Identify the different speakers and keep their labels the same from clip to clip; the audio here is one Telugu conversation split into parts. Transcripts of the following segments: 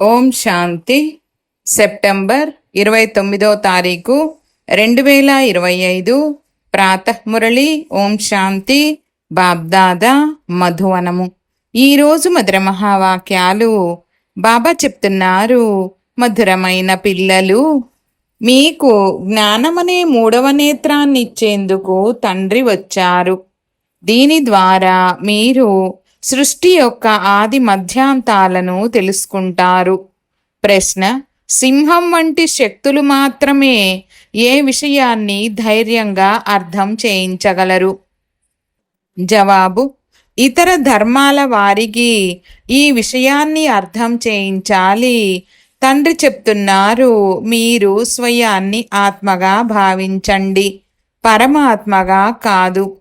Speaker 1: ఓం శాంతి. సెప్టెంబర్ ఇరవై తొమ్మిదో తారీఖు రెండు వేల ఇరవై ఐదు. ప్రాతఃమురళి ఓం శాంతి బాబ్దాదా మధువనము. ఈరోజు మధుర మహావాక్యాలు బాబా చెప్తున్నారు. మధురమైన పిల్లలు మీకు జ్ఞానమనే మూడవ నేత్రాన్ని ఇచ్చేందుకు తండ్రి వచ్చారు. దీని ద్వారా మీరు సృష్టి యొక్క ఆది మధ్యాంతాలను తెలుసుకుంటారు. ప్రశ్న సింహం వంటి శక్తులు మాత్రమే ఏ విషయాన్ని ధైర్యంగా అర్థం చేయించగలరు? జవాబు ఇతర ధర్మాల వారికి ఈ విషయాన్ని అర్థం చేయించాలి. తండ్రి చెప్తున్నారు మీరు స్వయాన్ని ఆత్మగా భావించండి. పరమాత్మగా కాదు.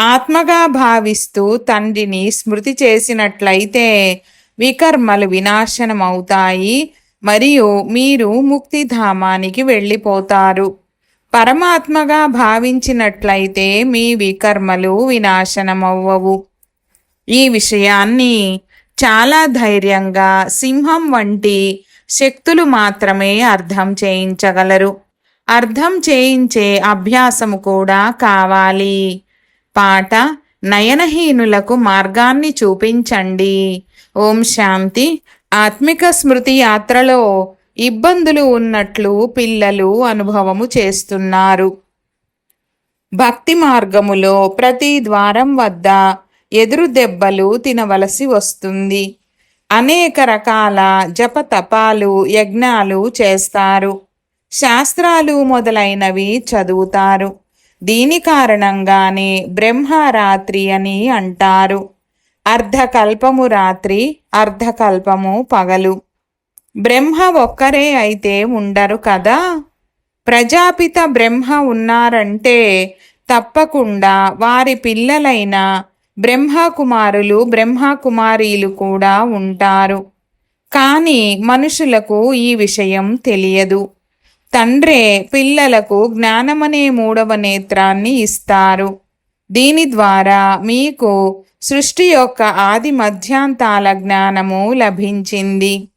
Speaker 1: ఆత్మగా భావిస్తూ తండ్రిని స్మృతి చేసినట్లయితే వికర్మలు వినాశనమవుతాయి. మరియు మీరు ముక్తిధామానికి వెళ్ళిపోతారు. పరమాత్మగా భావించినట్లయితే మీ వికర్మలు వినాశనమవ్వవు. ఈ విషయాన్ని చాలా ధైర్యంగా సింహం వంటి శక్తులు మాత్రమే అర్థం చేయించగలరు. అర్థం చేయించే అభ్యాసము కూడా కావాలి. పాట నయనహీనులకు మార్గాన్ని చూపించండి. ఓం శాంతి. ఆత్మిక స్మృతి యాత్రలో ఇబ్బందులు ఉన్నట్లు పిల్లలు అనుభవము చేస్తున్నారు. భక్తి మార్గములో ప్రతి ద్వారం వద్ద ఎదురు దెబ్బలు తినవలసి వస్తుంది. అనేక రకాల జపతపాలు యజ్ఞాలు చేస్తారు. శాస్త్రాలు మొదలైనవి చదువుతారు. దీని కారణంగానే బ్రహ్మరాత్రి అని అంటారు. అర్ధకల్పము రాత్రి అర్ధకల్పము పగలు. బ్రహ్మ ఒక్కరే అయితే ఉండరు కదా? ప్రజాపిత బ్రహ్మ ఉన్నారంటే తప్పకుండా వారి పిల్లలైన బ్రహ్మకుమారులు బ్రహ్మకుమారీలు కూడా ఉంటారు. కానీ మనుషులకు ఈ విషయం తెలియదు. తండ్రే పిల్లలకు జ్ఞానమనే మూడవ నేత్రాన్ని ఇస్తారు. దీని ద్వారా మీకు సృష్టి యొక్క ఆది మధ్యాంతాల జ్ఞానము లభించింది.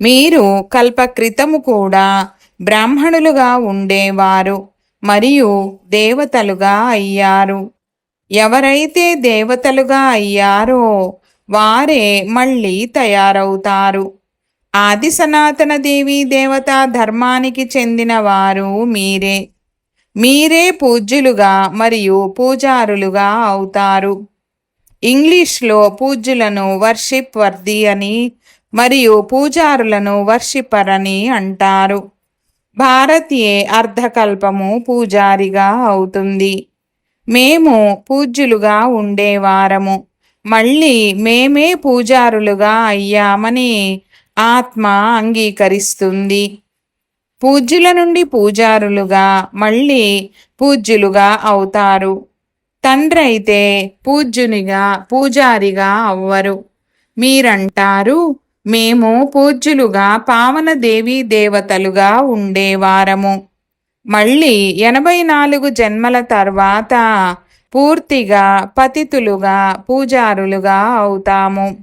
Speaker 1: మీరు కల్పక్రితము కూడా బ్రాహ్మణులుగా ఉండేవారు మరియు దేవతలుగా అయ్యారు. ఎవరైతే దేవతలుగా అయ్యారో వారే మళ్ళీ తయారవుతారు. ఆది సనాతన దేవి దేవతా ధర్మానికి చెందిన వారు మీరే. మీరే పూజ్యులుగా మరియు పూజారులుగా అవుతారు. ఇంగ్లీష్లో పూజ్యులను వర్షిప్ వర్ది అని మరియు పూజారులను వర్షిపర్ అని అంటారు. భారతీయే అర్ధకల్పము పూజారిగా అవుతుంది. మేము పూజ్యులుగా ఉండేవారము మళ్ళీ మేమే పూజారులుగా అయ్యామని ఆత్మ అంగీకరిస్తుంది. పూజ్యుల నుండి పూజారులుగా మళ్ళీ పూజ్యులుగా అవుతారు. తండ్రి అయితే పూజ్యునిగా పూజారిగా అవ్వరు. మీరంటారు మేము పూజ్యులుగా పావన దేవీ దేవతలుగా ఉండేవారము. మళ్ళీ ఎనభై నాలుగు జన్మల తర్వాత పూర్తిగా పతితులుగా పూజారులుగా అవుతాము.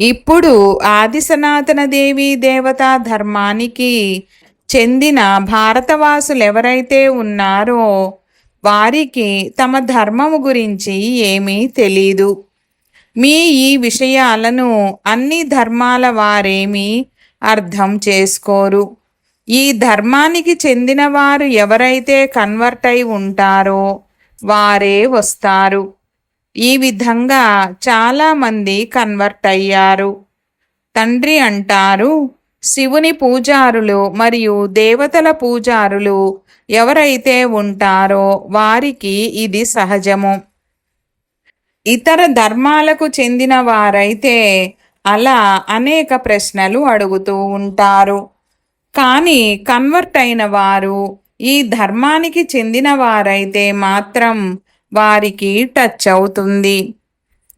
Speaker 1: ఇప్పుడు ఆది సనాతన దేవి దేవతా ధర్మానికి చెందిన భారతవాసులు ఎవరైతే ఉన్నారో వారికి తమ ధర్మము గురించి ఏమీ తెలీదు. మీ ఈ విషయాలను అన్ని ధర్మాల వారేమీ అర్థం చేసుకోరు. ఈ ధర్మానికి చెందిన వారు ఎవరైతే కన్వర్ట్ అయి ఉంటారో వారే వస్తారు. ఈ విధంగా చాలామంది కన్వర్ట్ అయ్యారు. తండ్రి అంటారు శివుని పూజారులు మరియు దేవతల పూజారులు ఎవరైతే ఉంటారో వారికి ఇది సహజము. ఇతర ధర్మాలకు చెందిన వారైతే అలా అనేక ప్రశ్నలు అడుగుతూ ఉంటారు. కానీ కన్వర్ట్ అయిన వారు ఈ ధర్మానికి చెందిన వారైతే మాత్రం వారికి టచ్ అవుతుంది.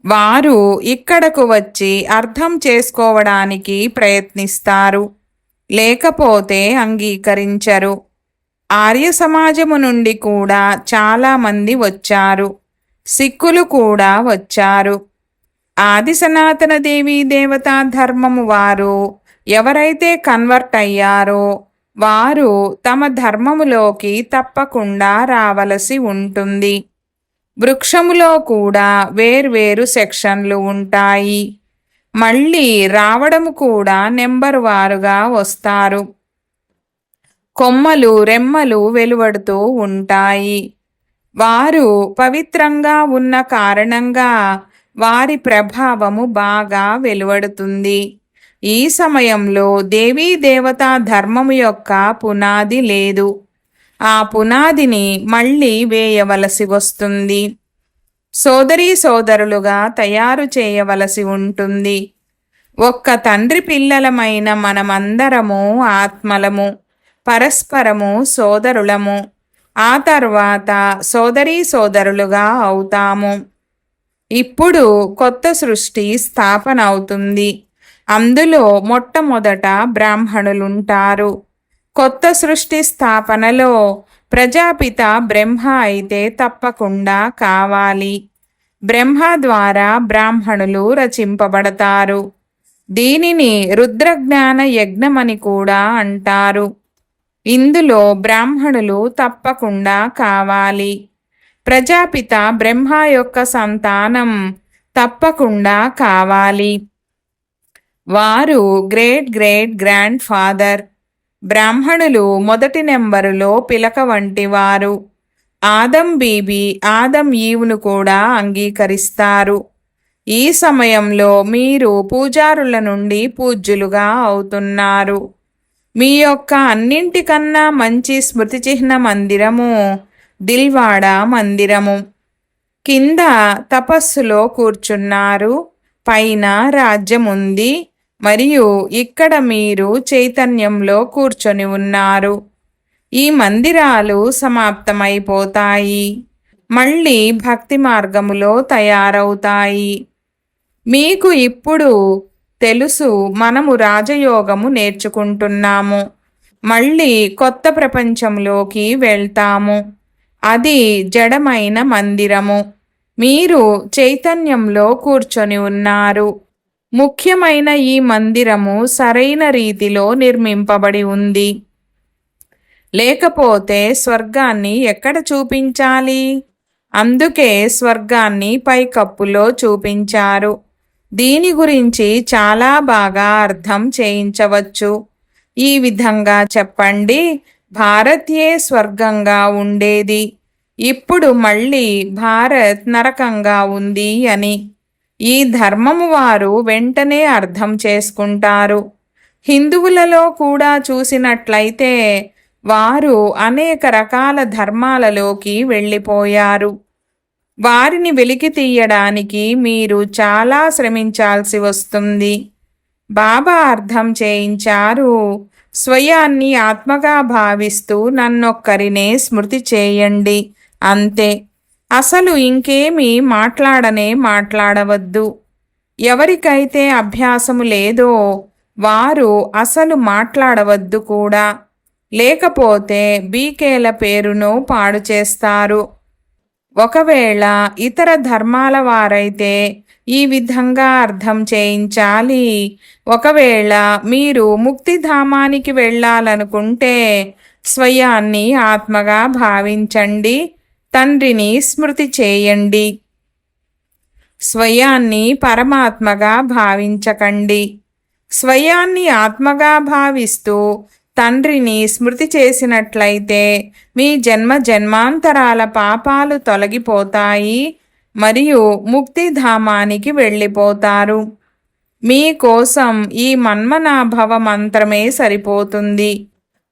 Speaker 1: వారు ఇక్కడకు వచ్చి అర్థం చేసుకోవడానికి ప్రయత్నిస్తారు. లేకపోతే అంగీకరించరు. ఆర్య సమాజము నుండి కూడా చాలామంది వచ్చారు. సిక్కులు కూడా వచ్చారు. ఆది సనాతన దేవి దేవతా ధర్మము వారు ఎవరైతే కన్వర్ట్ అయ్యారో వారు తమ ధర్మములోకి తప్పకుండా రావలసి ఉంటుంది. వృక్షములో కూడా వేర్వేరు సెక్షన్లు ఉంటాయి. మళ్ళీ రావడము కూడా నెంబర్ వారుగా వస్తారు. కొమ్మలు రెమ్మలు వెలువడుతూ ఉంటాయి. వారు పవిత్రంగా ఉన్న కారణంగా వారి ప్రభావము బాగా వెలువడుతుంది. ఈ సమయంలో దేవీ దేవతా ధర్మము యొక్క పునాది లేదు. ఆ పునాదిని మళ్ళీ వేయవలసి వస్తుంది. సోదరీ సోదరులుగా తయారు చేయవలసి ఉంటుంది. ఒక్క తండ్రి పిల్లలమైన మనమందరము ఆత్మలము పరస్పరము సోదరులము. ఆ తర్వాత సోదరీ సోదరులుగా అవుతాము. ఇప్పుడు కొత్త సృష్టి స్థాపన అవుతుంది. అందులో మొట్టమొదట బ్రాహ్మణులుంటారు. కొత్త సృష్టి స్థాపనలో ప్రజాపిత బ్రహ్మ అయితే తప్పకుండా కావాలి. బ్రహ్మ ద్వారా బ్రాహ్మణులు రచింపబడతారు. దీనిని రుద్రజ్ఞాన యజ్ఞమని కూడా అంటారు. ఇందులో బ్రాహ్మణులు తప్పకుండా కావాలి. ప్రజాపిత బ్రహ్మ యొక్క సంతానం తప్పకుండా కావాలి. వారు గ్రేట్ గ్రేట్ గ్రాండ్ ఫాదర్. బ్రాహ్మణులు మొదటి నెంబరులో పిలక వంటి వారు ఆదం బీబీ ఆదం ఈవును కూడా అంగీకరిస్తారు. ఈ సమయంలో మీరు పూజారుల నుండి పూజ్యులుగా అవుతున్నారు. మీ యొక్క అన్నింటికన్నా మంచి స్మృతి చిహ్న మందిరము దిల్వాడ మందిరము. కింద తపస్సులో కూర్చున్నారు. పైన రాజ్యం ఉంది మరియు ఇక్కడ మీరు చైతన్యంలో కూర్చొని ఉన్నారు. ఈ మందిరాలు సమాప్తమైపోతాయి. మళ్ళీ భక్తి మార్గములో తయారవుతాయి. మీకు ఇప్పుడు తెలుసు మనము రాజయోగము నేర్చుకుంటున్నాము. మళ్ళీ కొత్త ప్రపంచంలోకి వెళ్తాము. అది జడమైన మందిరము. మీరు చైతన్యంలో కూర్చొని ఉన్నారు. ముఖ్యమైన ఈ మందిరము సరైన రీతిలో నిర్మింపబడి ఉంది. లేకపోతే స్వర్గాన్ని ఎక్కడ చూపించాలి? అందుకే స్వర్గాన్ని పైకప్పులో చూపించారు. దీని గురించి చాలా బాగా అర్థం చేయించవచ్చు. ఈ విధంగా చెప్పండి భారత్యే స్వర్గంగా ఉండేది. ఇప్పుడు మళ్ళీ భారత్ నరకంగా ఉంది అని. ఈ ధర్మము వారు వెంటనే అర్థం చేసుకుంటారు. హిందువులలో కూడా చూసినట్లయితే వారు అనేక రకాల ధర్మాలలోకి వెళ్ళిపోయారు. వారిని వెలికి తీయడానికి మీరు చాలా శ్రమించాల్సి వస్తుంది. బాబా అర్థం చేయించారు స్వయాన్ని ఆత్మగా భావిస్తూ నన్నొక్కరినే స్మృతి చేయండి. అంతే. అసలు ఇంకేమీ మాట్లాడనే మాట్లాడవద్దు. ఎవరికైతే అభ్యాసము లేదో వారు అసలు మాట్లాడవద్దు కూడా. లేకపోతే బీకేల పేరును పాడు చేస్తారు. ఒకవేళ ఇతర ధర్మాల వారైతే ఈ విధంగా అర్థం చేయించాలి. ఒకవేళ మీరు ముక్తిధామానికి వెళ్ళాలనుకుంటే స్వయాన్ని ఆత్మగా భావించండి. తండ్రిని స్మృతి చేయండి. స్వయాన్ని పరమాత్మగా భావించకండి. స్వయాన్ని ఆత్మగా భావిస్తూ తండ్రిని స్మృతి చేసినట్లయితే మీ జన్మ జన్మాంతరాల పాపాలు తొలగిపోతాయి మరియు ముక్తిధామానికి వెళ్ళిపోతారు. మీకోసం ఈ మన్మనాభవ మంత్రమే సరిపోతుంది.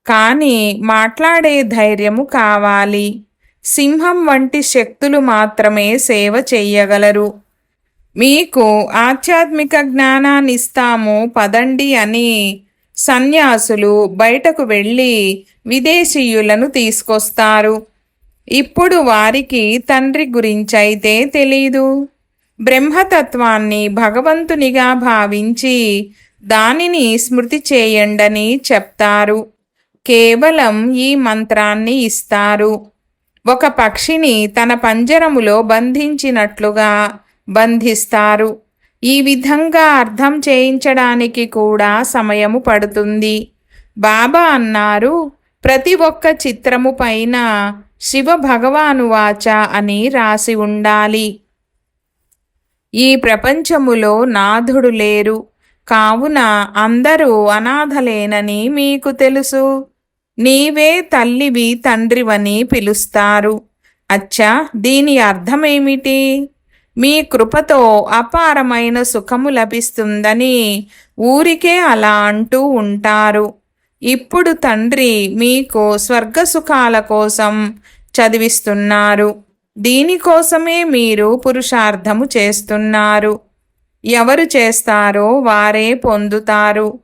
Speaker 1: కానీ మాట్లాడే ధైర్యము కావాలి. సింహం వంటి శక్తులు మాత్రమే సేవ చేయగలరు మీకు ఆధ్యాత్మిక జ్ఞానాన్ని ఇస్తాము పదండి అని సన్యాసులు బయటకు వెళ్ళి విదేశీయులను తీసుకొస్తారు. ఇప్పుడు వారికి తండ్రి గురించైతే తెలీదు. బ్రహ్మతత్వాన్ని భగవంతునిగా భావించి దానిని స్మృతి చేయండని చెప్తారు. కేవలం ఈ మంత్రాన్ని ఇస్తారు. ఒక పక్షిని తన పంజరములో బంధించినట్లుగా బంధిస్తారు. ఈ విధంగా అర్థం చేయించడానికి కూడా సమయము పడుతుంది. బాబా అన్నారు ప్రతి ఒక్క చిత్రము పైన శివ భగవాను వాచ అని రాసి ఉండాలి. ఈ ప్రపంచములో నాథుడు లేరు. కావున అందరూ అనాథలేనని మీకు తెలుసు. నీవే తల్లివి తండ్రివని పిలుస్తారు. అచ్చా దీని అర్థమేమిటి? మీ కృపతో అపారమైన సుఖము లభిస్తుందని ఊరికే అలా అంటూ ఉంటారు. ఇప్పుడు తండ్రి మీకు స్వర్గ సుఖాల కోసం చదివిస్తున్నారు. దీనికోసమే మీరు పురుషార్థము చేస్తున్నారు. ఎవరు చేస్తారో వారే పొందుతారు.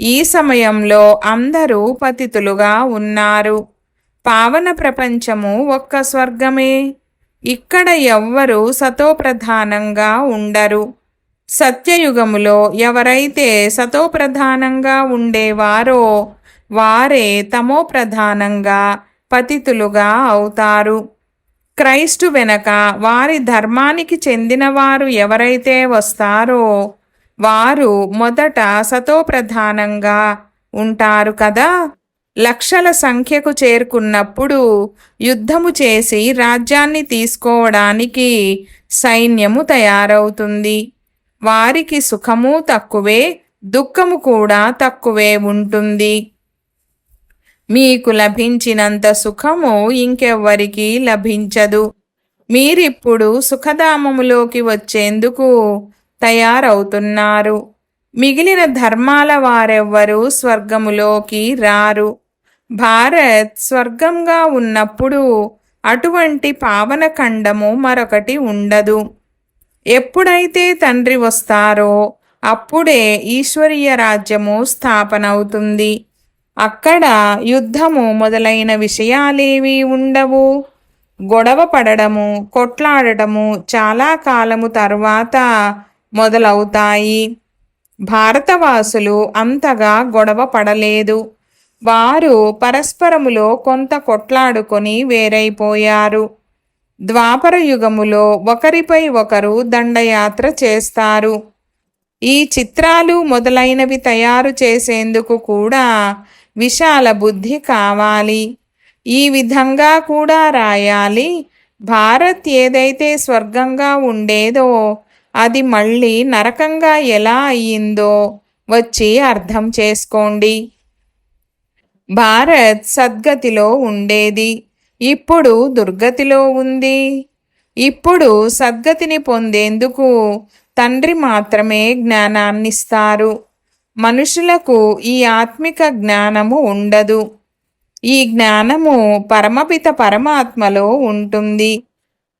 Speaker 1: ఈ సమయంలో అందరూ పతితులుగా ఉన్నారు. పావన ప్రపంచము ఒక్క స్వర్గమే. ఇక్కడ ఎవ్వరు సతోప్రధానంగా ఉండరు. సత్యయుగములో ఎవరైతే సతోప్రధానంగా ఉండేవారో వారే తమో ప్రధానంగా పతితులుగా అవుతారు. క్రైస్టు వెనక వారి ధర్మానికి చెందినవారు ఎవరైతే వస్తారో వారు మొదట సతోప్రధానంగా ఉంటారు కదా. లక్షల సంఖ్యకు చేరుకున్నప్పుడు యుద్ధము చేసి రాజ్యాన్ని తీసుకోవడానికి సైన్యము తయారవుతుంది. వారికి సుఖము తక్కువే దుఃఖము కూడా తక్కువే ఉంటుంది. మీకు లభించినంత సుఖము ఇంకెవ్వరికి లభించదు. మీరిప్పుడు సుఖధామములోకి వచ్చేందుకు తయారవుతున్నారు. మిగిలిన ధర్మాల వారెవ్వరూ స్వర్గములోకి రారు. భారత్ స్వర్గంగా ఉన్నప్పుడు అటువంటి పావన ఖండము మరొకటి ఉండదు. ఎప్పుడైతే తండ్రి వస్తారో అప్పుడే ఈశ్వరీయ రాజ్యము స్థాపనవుతుంది. అక్కడ యుద్ధము మొదలైన విషయాలేవి ఉండవు. గొడవ పడడము కొట్లాడటము చాలా కాలము తర్వాత మొదలవుతాయి. భారతవాసులు అంతగా గొడవ పడలేదు. వారు పరస్పరములో కొంత కొట్లాడుకొని వేరైపోయారు. ద్వాపర యుగములో ఒకరిపై ఒకరు దండయాత్ర చేస్తారు. ఈ చిత్రాలు మొదలైనవి తయారు చేసేందుకు కూడా విశాల బుద్ధి కావాలి. ఈ విధంగా కూడా రాయాలి. భారత్ ఏదైతే స్వర్గంగా ఉండేదో అది మళ్ళీ నరకంగా ఎలా అయ్యిందో వచ్చి అర్థం చేసుకోండి. భారత్ సద్గతిలో ఉండేది. ఇప్పుడు దుర్గతిలో ఉంది. ఇప్పుడు సద్గతిని పొందేందుకు తండ్రి మాత్రమే జ్ఞానాన్నిస్తారు. మనుషులకు ఈ ఆత్మిక జ్ఞానము ఉండదు. ఈ జ్ఞానము పరమపిత పరమాత్మలో ఉంటుంది.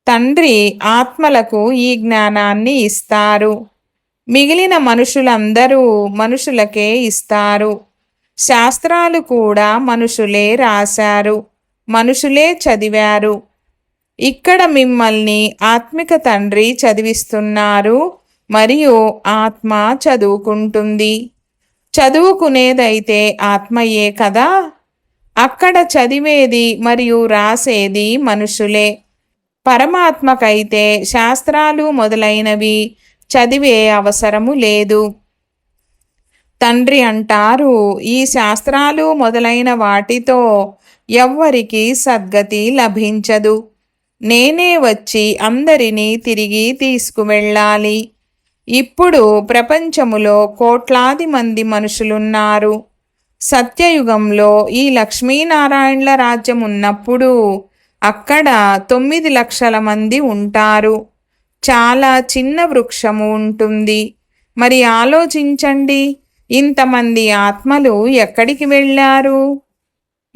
Speaker 1: తండ్రి ఆత్మలకు ఈ జ్ఞానాన్ని ఇస్తారు. మిగిలిన మనుషులందరూ మనుషులకే ఇస్తారు. శాస్త్రాలు కూడా మనుషులే రాశారు మనుషులే చదివారు. ఇక్కడ మిమ్మల్ని ఆత్మిక తండ్రి చదివిస్తున్నారు మరియు ఆత్మ చదువుకుంటుంది. చదువుకునేదైతే ఆత్మయే కదా? అక్కడ చదివేది మరియు రాసేది మనుషులే. పరమాత్మకైతే శాస్త్రాలు మొదలైనవి చదివే అవసరము లేదు. తండ్రి అంటారు ఈ శాస్త్రాలు మొదలైన వాటితో ఎవ్వరికి సద్గతి లభించదు. నేనే వచ్చి అందరినీ తిరిగి తీసుకువెళ్ళాలి. ఇప్పుడు ప్రపంచములో కోట్లాది మంది మనుషులున్నారు. సత్యయుగంలో ఈ లక్ష్మీనారాయణల రాజ్యం ఉన్నప్పుడు అక్కడ తొమ్మిది లక్షల మంది ఉంటారు. చాలా చిన్న వృక్షము ఉంటుంది. మరి ఆలోచించండి ఇంతమంది ఆత్మలు ఎక్కడికి వెళ్ళారు?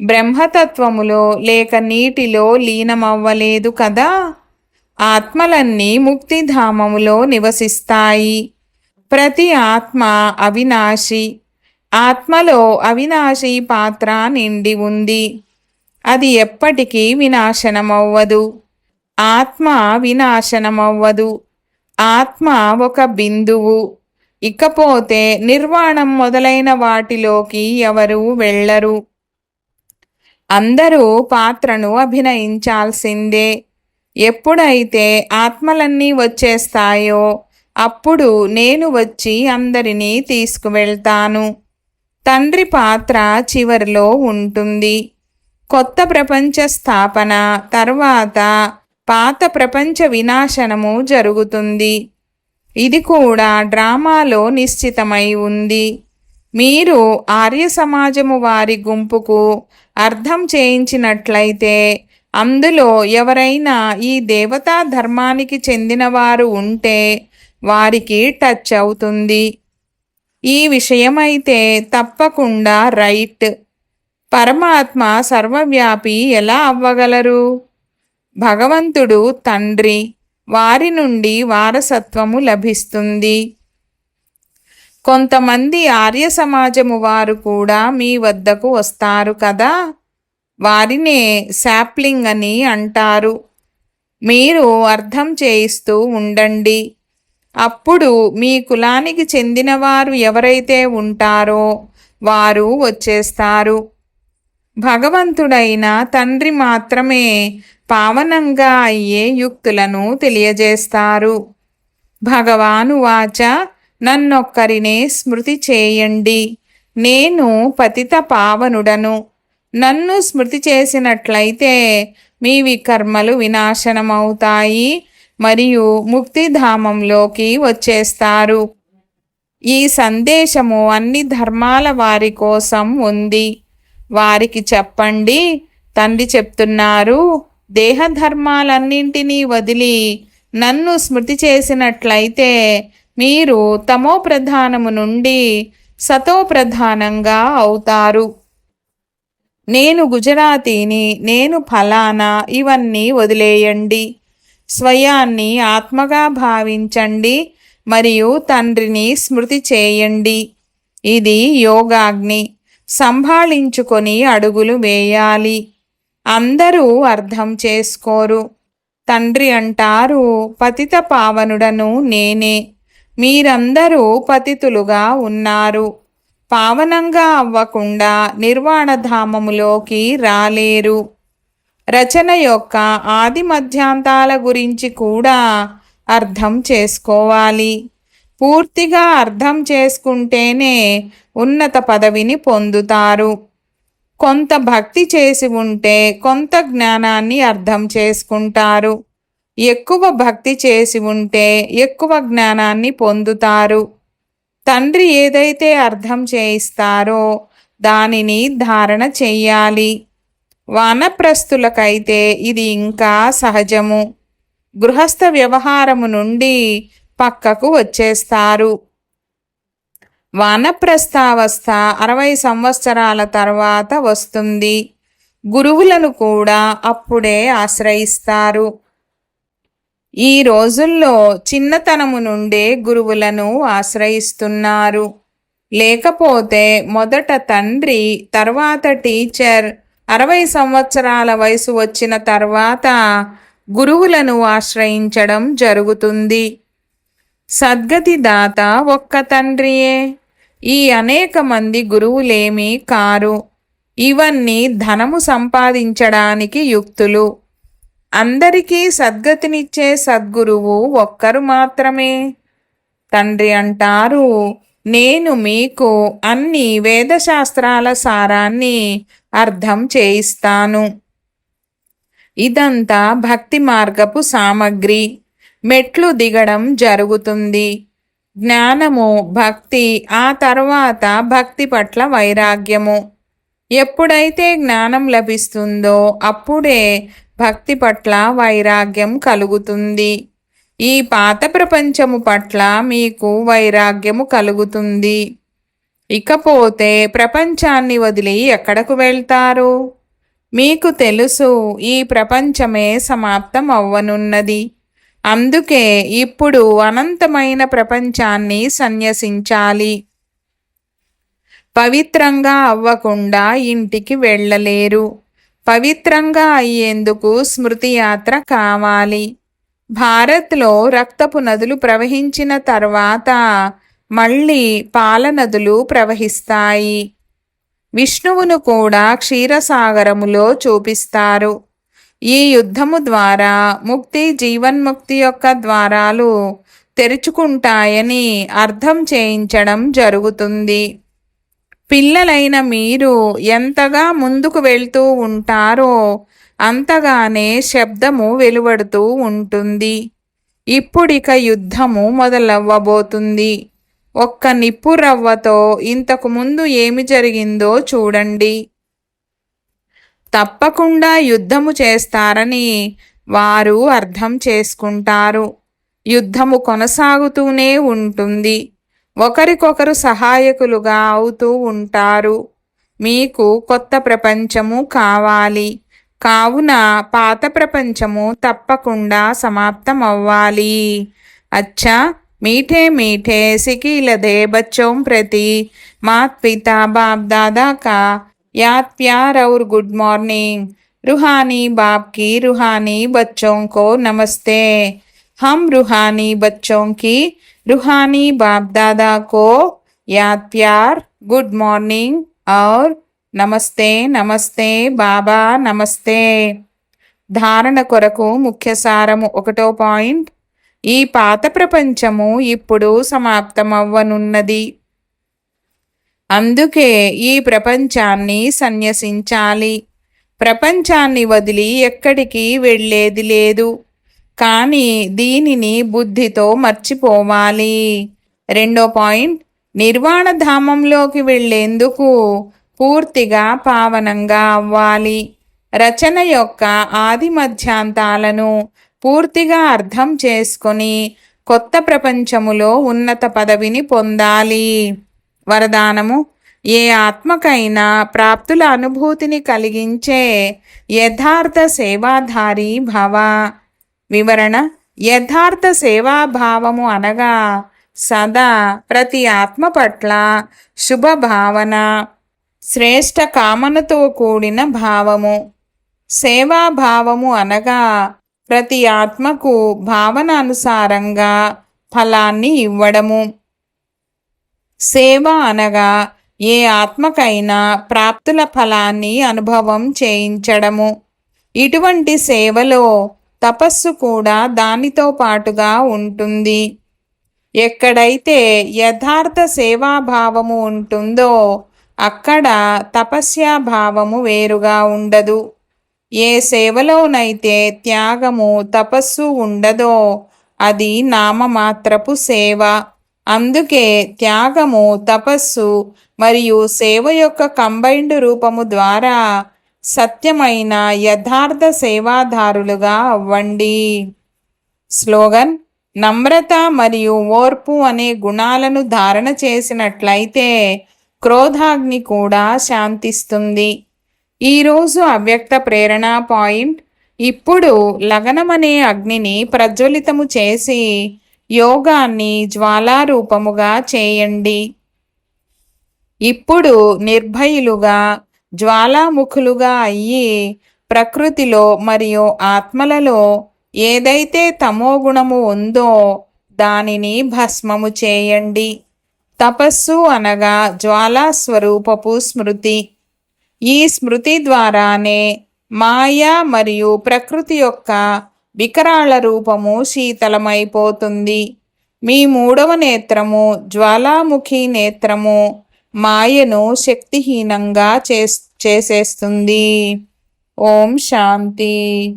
Speaker 1: బ్రహ్మతత్వములో లేక నీటిలో లీనమవ్వలేదు కదా? ఆత్మలన్నీ ముక్తిధామములో నివసిస్తాయి. ప్రతి ఆత్మ అవినాశి. ఆత్మలో అవినాశి పాత్ర నిండి ఉంది. అది ఎప్పటికీ వినాశనమవ్వదు. ఆత్మ వినాశనమవ్వదు. ఆత్మ ఒక బిందువు. ఇకపోతే నిర్వాణం మొదలైన వాటిలోకి ఎవరు వెళ్ళరు. అందరూ పాత్రను అభినయించాల్సిందే. ఎప్పుడైతే ఆత్మలన్నీ వచ్చేస్తాయో అప్పుడు నేను వచ్చి అందరినీ తీసుకువెళ్తాను. తండ్రి పాత్ర చివరిలో ఉంటుంది. కొత్త ప్రపంచ స్థాపన తర్వాత పాత ప్రపంచ వినాశనము జరుగుతుంది. ఇది కూడా డ్రామాలో నిశ్చితమై ఉంది. మీరు ఆర్య సమాజము వారి గుంపుకు అర్థం చేయించినట్లయితే అందులో ఎవరైనా ఈ దేవతా ధర్మానికి చెందినవారు ఉంటే వారికి టచ్ అవుతుంది. ఈ విషయమైతే తప్పకుండా రైట్. పరమాత్మ సర్వవ్యాపి ఎలా అవ్వగలరు? భగవంతుడు తండ్రి వారి నుండి వారసత్వము లభిస్తుంది. కొంతమంది ఆర్య సమాజము వారు కూడా మీ వద్దకు వస్తారు కదా? వారినే శాప్లింగ్ అని అంటారు. మీరు అర్థం చేయిస్తూ ఉండండి. అప్పుడు మీ కులానికి చెందినవారు ఎవరైతే ఉంటారో వారు వచ్చేస్తారు. భగవంతుడైన తండ్రి మాత్రమే పావనంగా అయ్యే యుక్తులను తెలియజేస్తారు. భగవాను వాచ నన్నొక్కరినే స్మృతి చేయండి. నేను పతిత పావనుడను. నన్ను స్మృతి చేసినట్లయితే మీ వికర్మలు వినాశనమవుతాయి. మరియు ముక్తిధామంలోకి వచ్చేస్తారు. ఈ సందేశము అన్ని ధర్మాల వారి కోసం ఉంది. వారికి చెప్పండి. తండ్రి చెప్తున్నారు దేహధర్మాలన్నింటినీ వదిలి నన్ను స్మృతి చేసినట్లయితే మీరు తమో ప్రధానము నుండి సతో ప్రధానంగా అవుతారు. నేను గుజరాతీని నేను ఫలానా ఇవన్నీ వదిలేయండి. స్వయాన్ని ఆత్మగా భావించండి మరియు తండ్రిని స్మృతి చేయండి. ఇది యోగాగ్ని. సంభాళించుకొని అడుగులు వేయాలి. అందరూ అర్థం చేసుకోరు. తండ్రి అంటారు పతిత పావనుడను నేనే. మీరందరూ పతితులుగా ఉన్నారు. పావనంగా అవ్వకుండా నిర్వాణధామములోకి రాలేరు. రచన యొక్క ఆది మధ్యాంతాల గురించి కూడా అర్థం చేసుకోవాలి. పూర్తిగా అర్థం చేసుకుంటేనే ఉన్నత పదవిని పొందుతారు. కొంత భక్తి చేసి ఉంటే కొంత జ్ఞానాన్ని అర్థం చేసుకుంటారు. ఎక్కువ భక్తి చేసి ఉంటే ఎక్కువ జ్ఞానాన్ని పొందుతారు. తండ్రి ఏదైతే అర్థం చేయిస్తారో దానిని ధారణ చెయ్యాలి. వానప్రస్తులకైతే ఇది ఇంకా సహజము. గృహస్థ వ్యవహారము నుండి పక్కకు వచ్చేస్తారు. వానప్రస్థావస్థ అరవై సంవత్సరాల తర్వాత వస్తుంది. గురువులను కూడా అప్పుడే ఆశ్రయిస్తారు. ఈ రోజుల్లో చిన్నతనము నుండే గురువులను ఆశ్రయిస్తున్నారు. లేకపోతే మొదట తండ్రి తర్వాత టీచర్ అరవై సంవత్సరాల వయసు వచ్చిన తర్వాత గురువులను ఆశ్రయించడం జరుగుతుంది. సద్గతి దాత ఒక్క తండ్రియే. ఈ అనేక మంది గురువులేమీ కారు. ఇవన్నీ ధనము సంపాదించడానికి యుక్తులు. అందరికీ సద్గతినిచ్చే సద్గురువు ఒక్కరు మాత్రమే. తండ్రి అంటారు నేను మీకు అన్ని వేదశాస్త్రాల సారాన్ని అర్థం చేయిస్తాను. ఇదంతా భక్తి మార్గపు సామగ్రి. మెట్లు దిగడం జరుగుతుంది. జ్ఞానము భక్తి ఆ తర్వాత భక్తి పట్ల వైరాగ్యము. ఎప్పుడైతే జ్ఞానం లభిస్తుందో అప్పుడే భక్తి పట్ల వైరాగ్యం కలుగుతుంది. ఈ పాత ప్రపంచము పట్ల మీకు వైరాగ్యము కలుగుతుంది. ఇకపోతే ప్రపంచాన్ని వదిలి ఎక్కడకు వెళ్తారు? మీకు తెలుసు ఈ ప్రపంచమే సమాప్తం అవ్వనున్నది అందుకే ఇప్పుడు అనంతమైన ప్రపంచాన్ని సన్యసించాలి. పవిత్రంగా అవ్వకుండా ఇంటికి వెళ్ళలేరు. పవిత్రంగా అయ్యేందుకు స్మృతి యాత్ర కావాలి. భారత్లో రక్తపు నదులు ప్రవహించిన తర్వాత మళ్ళీ పాలనదులు ప్రవహిస్తాయి. విష్ణువును కూడా క్షీరసాగరములో చూపిస్తారు. ఈ యుద్ధము ద్వారా ముక్తి జీవన్ముక్తి యొక్క ద్వారాలు తెరుచుకుంటాయని అర్థం చేయించడం జరుగుతుంది. పిల్లలైన మీరు ఎంతగా ముందుకు వెళ్తూ ఉంటారో అంతగానే శబ్దము వెలువడుతూ ఉంటుంది. ఇప్పుడిక యుద్ధము మొదలవ్వబోతుంది. ఒక్క నిప్పు రవ్వతో ఇంతకు ముందు ఏమి జరిగిందో చూడండి. తప్పకుండా యుద్ధము చేస్తారని వారు అర్థం చేసుకుంటారు. యుద్ధము కొనసాగుతూనే ఉంటుంది. ఒకరికొకరు సహాయకులుగా అవుతూ ఉంటారు. మీకు కొత్త ప్రపంచము కావాలి. కావున పాత ప్రపంచము తప్పకుండా సమాప్తం అవ్వాలి అచ్చా! మీఠే మీఠే సికీలదే బచ్చోం ప్రతి మాత్ పితా బాప్ దాదాకా యాద్ ప్యార్ और गुड मॉर्निंग रूहानी बाप की रूहानी बच्चों को नमस्ते हम रूहानी बच्चों की रूहानी बाप दादा को याद प्यार गुड मॉर्निंग और నమస్తే నమస్తే బాబా నమస్తే ధారణ కొరకు ముఖ్య సారము ఒకటో పాయింట్ ఈ పాత ప్రపంచము ఇప్పుడు సమాప్తమవ్వనున్నది అందుకే ఈ ప్రపంచాన్ని సన్యసించాలి. ప్రపంచాన్ని వదిలి ఎక్కడికి వెళ్ళేది లేదు. కానీ దీనిని బుద్ధితో మర్చిపోవాలి. రెండో పాయింట్ నిర్వాణ ధామంలోకి వెళ్ళేందుకు పూర్తిగా పావనంగా అవ్వాలి. రచన యొక్క ఆది మధ్యాంతాలను పూర్తిగా అర్థం చేసుకొని కొత్త ప్రపంచములో ఉన్నత పదవిని పొందాలి. వరదానము. ఏ ఆత్మకైనా ప్రాప్తుల అనుభూతిని కలిగించే యథార్థ సేవాధారి భవ. వివరణ యథార్థ సేవాభావము అనగా సదా ప్రతి ఆత్మ పట్ల శుభ భావన శ్రేష్ట కామనతో కూడిన భావము. సేవాభావము అనగా ప్రతి ఆత్మకు భావన అనుసారంగా ఫలాన్ని ఇవ్వడము. సేవ అనగా ఏ ఆత్మకైనా ప్రాప్తుల ఫలాన్ని అనుభవం చేయించడము. ఇటువంటి సేవలో తపస్సు కూడా దానితో పాటుగా ఉంటుంది. ఎక్కడైతే యథార్థ సేవాభావము ఉంటుందో అక్కడ తపస్యాభావము వేరుగా ఉండదు. ఏ సేవలోనైతే త్యాగము తపస్సు ఉండదో అది నామమాత్రపు సేవ. అందుకే త్యాగము తపస్సు మరియు సేవ యొక్క కంబైన్డ్ రూపము ద్వారా సత్యమైన యథార్థ సేవాదారులుగా అవ్వండి. స్లోగన్ నమ్రత మరియు ఓర్పు అనే గుణాలను ధారణ చేసినట్లయితే క్రోధాగ్ని కూడా శాంతిస్తుంది. ఈరోజు అవ్యక్త ప్రేరణ పాయింట్ ఇప్పుడు లగనమనే అగ్నిని ప్రజ్వలితము చేసి యోగాన్ని జ్వాలారూపముగా చేయండి. ఇప్పుడు నిర్భయులుగా జ్వాలాముఖులుగా అయ్యి ప్రకృతిలో మరియు ఆత్మలలో ఏదైతే తమోగుణము ఉందో దానిని భస్మము చేయండి. తపస్సు అనగా జ్వాలా స్వరూపపు స్మృతి. ఈ స్మృతి ద్వారానే మాయ మరియు ప్రకృతి యొక్క వికరాళ రూపము శీతలమైపోతుంది. మీ మూడవ నేత్రము జ్వాలాముఖి నేత్రము మాయను శక్తిహీనంగా చేసేస్తుంది. ఓం శాంతి.